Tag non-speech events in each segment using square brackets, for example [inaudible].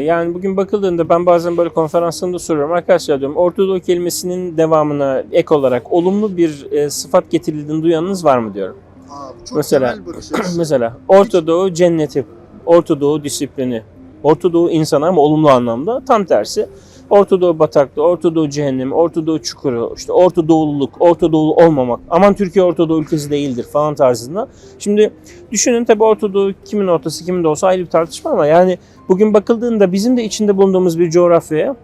Yani bugün bakıldığında ben bazen böyle konferanslarında soruyorum. Arkadaşlar diyorum Orta Doğu kelimesinin devamına ek olarak olumlu bir e, sıfat getirildiğini duyanınız var mı diyorum. Aa, çok Mesela- açısı. [clears throat] Mesela Orta Doğu cenneti, Orta Doğu disiplini, Orta Doğu insanı ama olumlu anlamda. Tam tersi Orta Doğu bataklığı, Orta Doğu cehennemi, Orta Doğu çukuru, işte Orta Doğululuk, Orta Doğulu olmamak. Aman Türkiye Orta Doğu ülkesi değildir falan tarzında. Şimdi düşünün tabii Orta Doğu kimin ortası kimin de olsa ayrı bir tartışma ama yani bugün bakıldığında bizim de içinde bulunduğumuz bir coğrafyaya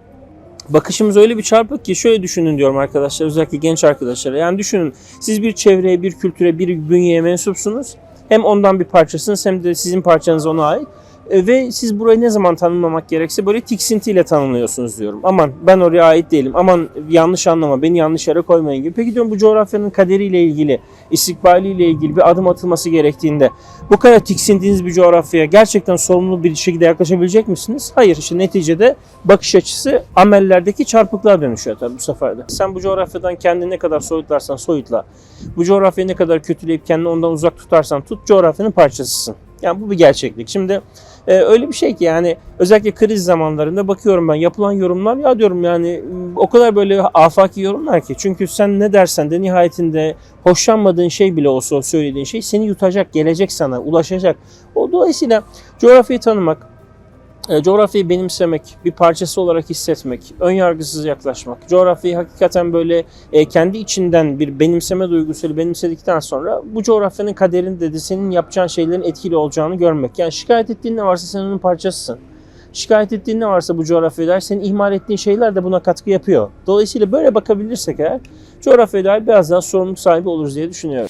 bakışımız öyle bir çarpık ki şöyle düşünün diyorum arkadaşlar özellikle genç arkadaşlara. Yani düşünün siz bir çevreye, bir kültüre, bir bünyeye mensupsunuz. Hem ondan bir parçasınız hem de sizin parçanız ona ait. E, Ve siz burayı ne zaman tanımlamak gerekse böyle tiksintiyle tanımlıyorsunuz diyorum. Aman ben oraya ait değilim. Aman yanlış anlama, beni yanlış yere koymayın gibi. Peki diyorum bu coğrafyanın kaderiyle ilgili, istikbaliyle ilgili bir adım atılması gerektiğinde bu kadar tiksindiğiniz bir coğrafyaya gerçekten sorumlu bir şekilde yaklaşabilecek misiniz? Hayır. İşte neticede bakış açısı amellerdeki çarpıklığa dönüşüyor tabii bu sefer de. Sen bu coğrafyadan kendini ne kadar soyutlarsan soyutla. Bu coğrafyayı ne kadar kötüleyip kendini ondan uzak tutarsan tut coğrafyanın parçasısın. Yani bu bir gerçeklik. Şimdi e, öyle bir şey ki yani özellikle kriz zamanlarında bakıyorum ben yapılan yorumlar ya diyorum yani m, o kadar böyle afaki yorumlar ki. Çünkü sen ne dersen de nihayetinde hoşlanmadığın şey bile olsa söylediğin şey seni yutacak, gelecek sana, ulaşacak. O dolayısıyla coğrafyayı tanımak, e, coğrafyayı benimsemek, bir parçası olarak hissetmek, ön yargısız yaklaşmak, coğrafyayı hakikaten böyle e, kendi içinden bir benimseme duygusuyla benimsedikten sonra bu coğrafyanın kaderinde de senin yapacağın şeylerin etkili olacağını görmek. Yani şikayet ettiğin ne varsa sen onun parçasısın. Şikayet ettiğin ne varsa bu coğrafyaya senin ihmal ettiğin şeyler de buna katkı yapıyor. Dolayısıyla böyle bakabilirsek eğer coğrafyaya biraz daha sorumluluk sahibi oluruz diye düşünüyorum.